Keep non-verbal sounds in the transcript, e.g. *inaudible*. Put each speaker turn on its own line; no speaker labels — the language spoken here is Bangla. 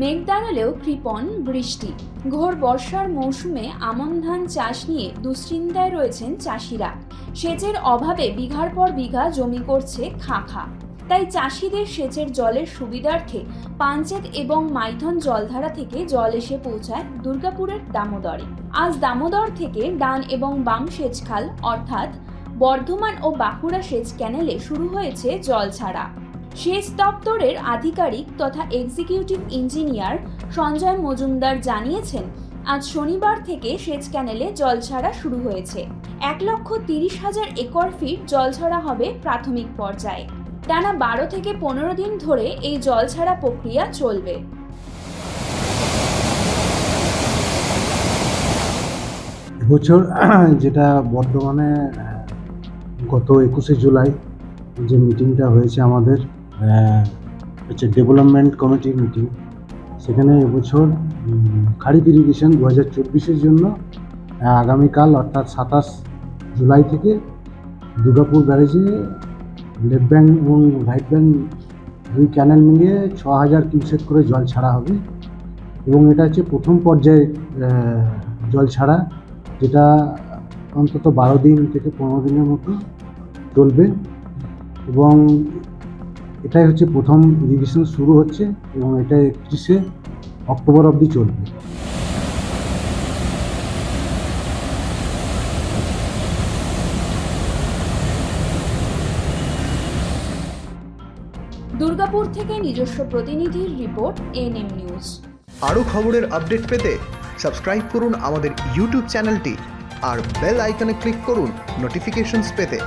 মেঘ দাঁড়ালেও কৃপণ বৃষ্টি। ঘোর বর্ষার মৌসুমে আমন ধান চাষ নিয়ে দুশ্চিন্তায় রয়েছেন চাষিরা। সেচের অভাবে বিঘার পর বিঘা জমি করছে খাঁ খাঁ তাই চাষিদের সেচের জলের সুবিধার্থে পাঞ্চেত এবং মাইথন জলধারা থেকে জল এসে পৌঁছায় দুর্গাপুরের দামোদরে। আজ দামোদর থেকে ডান এবং বাম সেচ খাল অর্থাৎ বর্ধমান ও বাঁকুড়া সেচ ক্যানেলে শুরু হয়েছে জল ছাড়া। সেচ দপ্তরের আধিকারিক তথা এক্সিকিউটিভ ইঞ্জিনিয়ার সঞ্জয় মজুমদার জানিয়েছেন, আজ শনিবার থেকে সেচ ক্যানেলে জল ছাড়া শুরু হয়েছে। এক লক্ষ তিরিশ হাজার একর ফিট জল ছাড়া হবে প্রাথমিক পর্যায়ে। টানা বারো থেকে পনেরো দিন ধরে এই জল ছাড়া প্রক্রিয়া চলবে।
বছর *clears throat* যেটা বর্তমানে, গত একুশে জুলাই যে মিটিংটা হয়েছে আমাদের হচ্ছে ডেভেলপমেন্ট কমিটির মিটিং সেখানে এবছর খারিফ ইরিগেশন দু হাজার চব্বিশের জন্য আগামীকাল অর্থাৎ সাতাশ জুলাই থেকে দুর্গাপুর ব্যারেজে লেফট ব্যাঙ্ক এবং রাইট ব্যাঙ্ক দুই ক্যানেল মিলিয়ে ছ হাজার কিউসেক করে জল ছাড়া হবে। এবং এটা হচ্ছে প্রথম পর্যায়ে জল ছাড়া, যেটা অন্তত বারো দিন থেকে পনেরো দিনের মতো চলবে। এবং এটাই হচ্ছে প্রথম ইরিগেশন শুরু হচ্ছে এবং এটা একত্রিশে অক্টোবর অবধি চলবে।
দুর্গাপুর থেকে নিজস্ব প্রতিনিধির রিপোর্ট এনএম নিউজ।
আরও খবরের আপডেট পেতে সাবস্ক্রাইব করুন আমাদের ইউটিউব চ্যানেলটি আর বেল আইকনে ক্লিক করুন নোটিফিকেশনস পেতে।